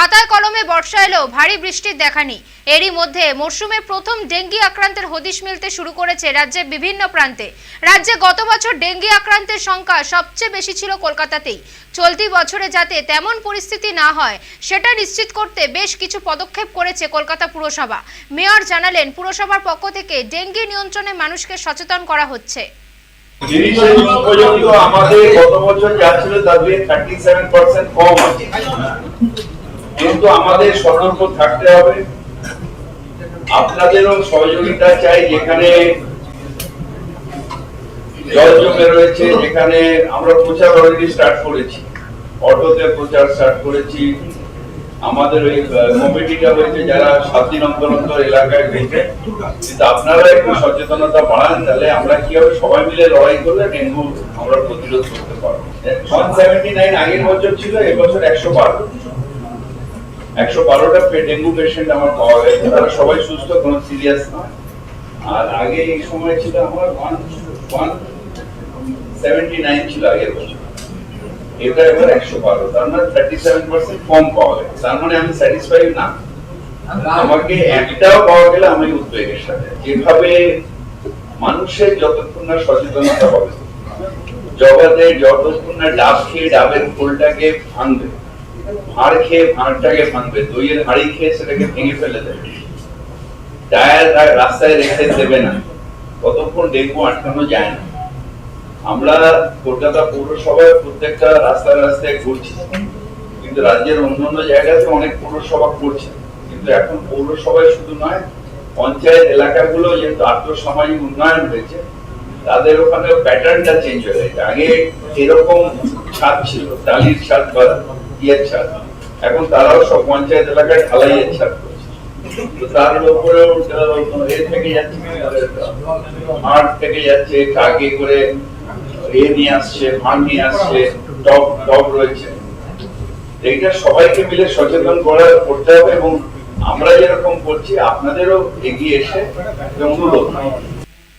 খাতায় কলমে বর্ষা এলেও ভারী বৃষ্টির দেখা নেই। এরই মধ্যে মরশুমে প্রথম ডেঙ্গি আক্রান্তের হদিশ মিলতে শুরু করেছে রাজ্যের বিভিন্ন প্রান্তে। রাজ্যে গত বছর ডেঙ্গি আক্রান্তের সংখ্যা সবচেয়ে বেশি ছিল কলকাতাতেই। চলতি বছরে যাতে তেমন পরিস্থিতি না হয়, সেটা নিশ্চিত করতে বেশ কিছু পদক্ষেপ করেছে কলকাতা পুরসভা। মেয়র জানালেন, পুরসভার পক্ষ থেকে ডেঙ্গি নিয়ন্ত্রণে মানুষকে সচেতন করা হচ্ছে। আমাদের গত বছর যা ছিল তার থার্টি সেভেন পার্সেন্ট কম আছে। কিন্তু আমাদের সতর্ক থাকতে হবে। আপনাদেরও সহযোগিতা চাই যেখানে জল জমে রয়েছে, যেখানে আমরা প্রচার অলরেডি স্টার্ট করেছি। অটোতে প্রচার স্টার্ট করেছি। আমাদের ওই কমিটিটা হয়েছে যারা সাত দিন অন্তর অন্তর এলাকায় হয়েছে কিন্তু আপনারা একটু সচেতনতা বাড়ান, তাহলে আমরা কি হবে সবাই মিলে লড়াই করলে ডেঙ্গু আমরা প্রতিরোধ করতে পারব। ওয়ান সেভেন্টি নাইন আগের বছর ছিল, এবছর একশো বারো। একশো বারোটা ডেঙ্গু পেশেন্ট আমার পাওয়া গেছে। তারা সবাই সুস্থ, কোনো সিরিয়াস নয়। আর আগে এই সময় ছিল আমার ওয়ান ওয়ান সেভেন্টি নাইন ছিল আগের বছর। এটা এবার একশো বারো। তার মানে থার্টি সেভেন পার্সেন্ট কম পাওয়া গেছে। তার মানে আমি স্যাটিসফাই না। আমাকে একটাও পাওয়া গেলে আমি উদ্বেগের সাথে। যেভাবে মানুষের যতক্ষণ না সচেতনতা হবে যতক্ষণ না ডাব খেয়ে ডাবের ফুলটাকে ভাঙবে খেয়ে ভাঁড়টাকে ভাঙবে, দইয়ের হাড়ি খেয়ে সেটাকে ভেঙে ফেলে দেবে। টায়ার রাস্তায় রেখে দেবে না। ততক্ষণ ডেঙ্গু আটকানো যায় না। আমরা কলকাতা পৌরসভায় প্রত্যেকটা রাস্তায় রাস্তায় ঘুরছি। কিন্তু রাজ্যের অন্যান্য জায়গাতে অনেক পৌরসভা করছে। কিন্তু এখন পৌরসভায় শুধু নয়, পঞ্চায়েত এলাকাগুলো যেহেতু আর্থসামাজিক উন্নয়ন হয়েছে, তাদের ওখানে প্যাটার্নটা চেঞ্জ হয়ে গেছে। আগে এরকম ছাদ ছিল, টালির ছাদ বা ইয়ের ছাদ এখন তারাও সব পঞ্চায়েত এলাকায় ঢালাইয়ের ছাদ সবাইকে মিলে সচেতন করা করতে হবে এবং আমরা যেরকম করছি, আপনাদেরও এগিয়ে এসে অনুরোধ